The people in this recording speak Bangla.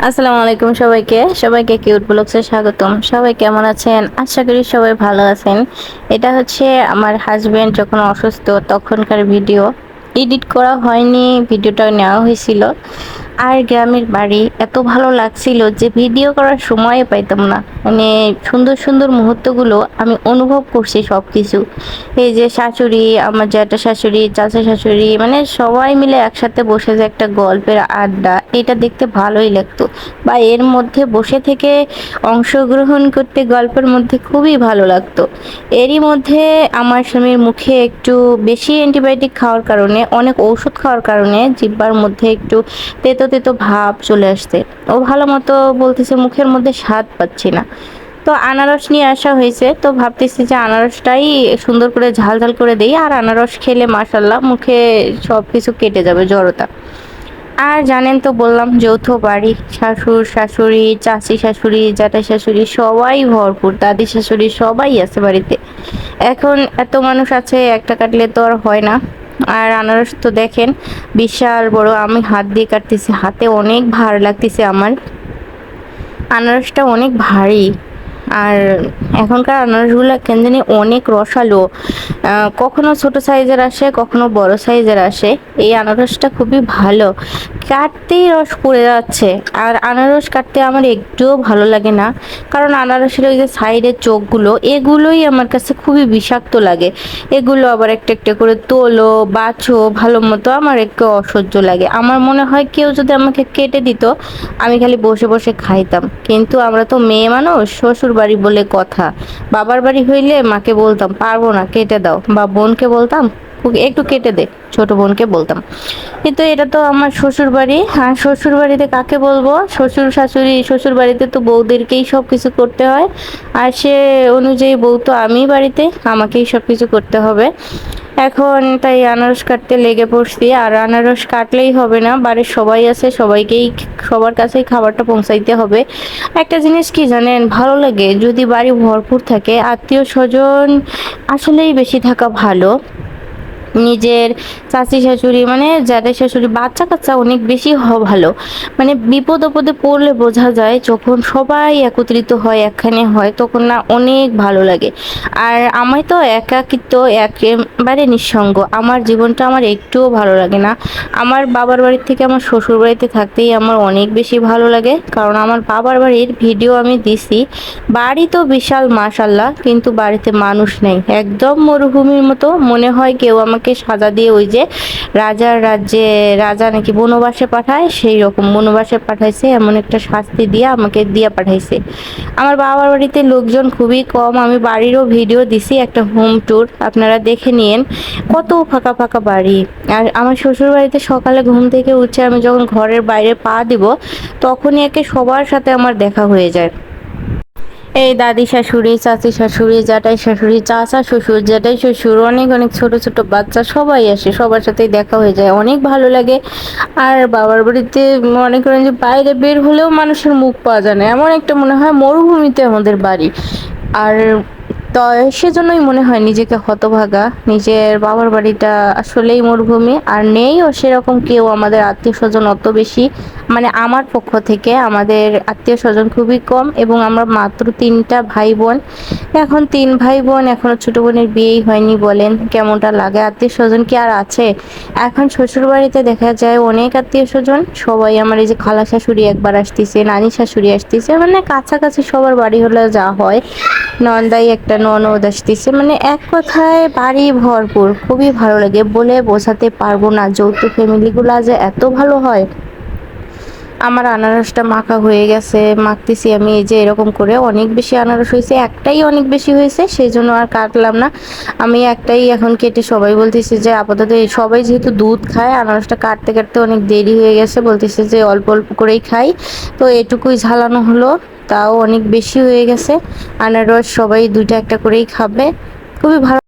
আসসালামু আলাইকুম সবাইকে। সবাইকে কিউট ব্লগসে স্বাগতম। সবাই কেমন আছেন? আশা করি সবাই ভালো আছেন। এটা হচ্ছে আমার হাজবেন্ড যখন অসুস্থ, তখনকার ভিডিও এডিট করা হয়নি ভিডিওটা নেওয়া হয়েছিল। আর গ্রামের বাড়ি এত ভালো লাগছিল যে ভিডিও করার সময় পাইতাম না। মানে সুন্দর সুন্দর মুহূর্তগুলো আমি অনুভব করছি সব কিছু এই যে শাশুড়ি, আমার জ্যাঠা শাশুড়ি, চাচা শাশুড়ি মানে সবাই মিলে একসাথে বসে যে একটা গল্পের আড্ডা, এটা দেখতে ভালোই লাগতো। বা এর মধ্যে বসে থেকে অংশগ্রহণ করতে গল্পের মধ্যে খুবই ভালো লাগতো। এরই মধ্যে আমার স্বামীর মুখে একটু বেশি অ্যান্টিবায়োটিক খাওয়ার কারণে, অনেক ঔষধ খাওয়ার কারণে জিব্বার মধ্যে একটু তেতো তেতো ভাব চলে আসছে। ও ভালো মতো বলতেছে মুখের মধ্যে স্বাদ পাচ্ছি না। তো আনারস নিয়ে আসা হয়েছে, তো ভাবতেছি যে আনারসটাই সুন্দর করে ঝাল ঝাল করে দেই, আর আনারস খেলে মাসাল্লাহ মুখে সব কিছু কেটে যাবে জড়তা। আর জানেন তো বললাম, যৌথ বাড়ি, শাশুড়, শাশুড়ি, চাচি শাশুড়ি জ্যাঠাই শাশুড়ি সবাই ভরপুর, দাদি শাশুড়ি সবাই আছে বাড়িতে। এখন এত মানুষ আছে, একটা কাটলে তো আর হয় না। আর আনারস তো দেখেন, বিশাল বড় আমি হাত দিয়ে কাটতেছি। হাতে অনেক ভার লাগতেছে আমার। আনারসটা অনেক ভারী। আর এখনকার আনারসগুলো কেন জানি অনেক রসালো। কখনো ছোট সাইজের আসে, কখনো বড় সাইজের আসে। এই আনারসটা খুবই ভালো। কাটতেই রস পড়ে যাচ্ছে। আর আনারস কাটতে আমার একটুও ভালো লাগে না। কারণ আনারসের ওই যে সাইডের চোখগুলো, এগুলোই আমার কাছে খুবই বিষাক্ত লাগে। এগুলো আবার একটা একটা করে তোলো, বাছো, ভালো মতো আমার একটু অসহ্য লাগে। আমার মনে হয় কেউ যদি আমাকে কেটে দিত, আমি খালি বসে বসে খাইতাম। কিন্তু আমরা তো মেয়ে মানুষ শ্বশুর বাড়ি বলে কথা। বাবার বাড়ি হইলে মাকে বলতাম, পারব না, কেটে দাও। বা বোনকে বলতাম একটু কেটে দে। ছোট বোনকে বলতাম। কিন্তু এটা তো আমার শ্বশুর বাড়ি। আর শ্বশুর বাড়িতে কাকে বলব? শ্বশুর, শাশুড়ি, শ্বশুর বাড়িতে তো বউদেরকেই সব কিছু করতে হয়। আর সে অনুযায়ী বউ তো আমি বাড়িতে, আমাকেই সব কিছু করতে হবে। এখন তাই আনারস কাটতে লেগে পড়ছি। আর আনারস কাটলেই হবে না, বাড়ির সবাই আছে, সবাইকেই সবার কাছেই খাবারটা পৌঁছাইতে হবে। একটা জিনিস কি জানেন, ভালো লাগে যদি বাড়ি ভরপুর থাকে, আত্মীয় স্বজন আসলেই বেশি থাকা ভালো। নিজের চাচি শাশুড়ি মানে জ্যাঠা শাশুড়ি বাচ্চা কাচ্চা অনেক বেশি ভালো। মানে বিপদ আপদে পড়লে বোঝা যায় যখন সবাই একত্রিত হয়, একখানে হয়, তখন না অনেক ভালো লাগে। আর আমায় তো একাকিত্ব একেবারে নিঃসঙ্গ। আমার জীবনটা আমার একটুও ভালো লাগে না। আমার বাবার বাড়ির থেকে আমার শ্বশুর বাড়িতে থাকতেই আমার অনেক বেশি ভালো লাগে। কারণ আমার বাবার বাড়ির ভিডিও আমি দিছি। বাড়ি তো বিশাল, মাশাল্লাহ, কিন্তু বাড়িতে মানুষ নেই। একদম মরুভূমির মতো মনে হয় কেউ আমাকে সাজা দিয়ে ওই যে রাজার রাজ্যে, রাজা নাকি বনবাসে পাঠায় সেই রকম বনবাসে পাঠাইছে, এমন একটা শাস্তি দিয়ে আমাকে দিয়ে পাঠাইছে। আমার বাবার বাড়িতে লোকজন খুবই কম, আমি বাড়িরও ভিডিও দিছি, একটা হোম ট্যুর আপনারা দেখে নিন কত ফাঁকা ফাঁকা বাড়ি। আর আমার শ্বশুর বাড়িতে সকালে ঘুম থেকে উঠে আমি যখন ঘরের বাইরে পা দিব, তখনই একে সবার সাথে আমার দেখা হয়ে যায়। এই দাদি শাশুড়ি, চাচি শাশুড়ি জাটাই শাশুড়ি, চাচা শ্বশুর জাটাই শ্বশুর, অনেক অনেক ছোট ছোট বাচ্চা সবাই আসে, সবার সাথেই দেখা হয়ে যায়, অনেক ভালো লাগে। আর বাবার বাড়িতে মনে করেন যে বাইরে বের হলেও মানুষের মুখ পাওয়া যায় না, এমন একটা মনে হয় মরুভূমিতে আমাদের বাড়ি। আর তো সেজন্যই মনে হয় নিজেকে হতভাগা। নিজের বাবার বাড়িটা আসলেই মরুভূমি, আর নেইও সেরকম কেউ আমাদের আত্মীয় স্বজন অত বেশি। মানে আমার পক্ষ থেকে আমাদের আত্মীয় স্বজন খুবই কম এবং আমরা মাত্র তিনটা ভাই বোন এখন তিন ভাই বোন এখনও ছোট বোনের বিয়েই হয়নি বলেন, কেমনটা লাগে? আত্মীয় স্বজন কি আর আছে? এখন শ্বশুর বাড়িতে দেখা যায় অনেক আত্মীয় স্বজন, সবাই আমার এই যে খালা শাশুড়ি একবার আসতেছে নানি শাশুড়ি আসতেছে মানে কাছাকাছি সবার বাড়ি হলে যা হয়। নন্দাই একটা ননদ আসতেছে। মানে এক কথায় বাড়ি ভরপুর, খুবই ভালো লাগে। বলে বোঝাতে পারব না, যৌথ ফ্যামিলিগুলো যে এত ভালো হয়। আমার আনারসটা মাখা হয়ে গেছে, মাখতেছি আমি এই যে এরকম করে। অনেক বেশি আনারস হয়েছে, একটাই অনেক বেশি হয়েছে সেই জন্য আর কাটলাম না। আমি একটাই এখন কেটে সবাই বলতেছে যে, আপাতত সবাই যেহেতু দুধ খায়, আনারসটা কাটতে কাটতে অনেক দেরি হয়ে গেছে, বলতেছে যে অল্প অল্প করেই খাই। তো এটুকুই ঝালানো হলো। তাও অনেক বেশি হয়ে গেছে। আনারস সবাই দুইটা একটা করেই খাবে। খুবই ভালো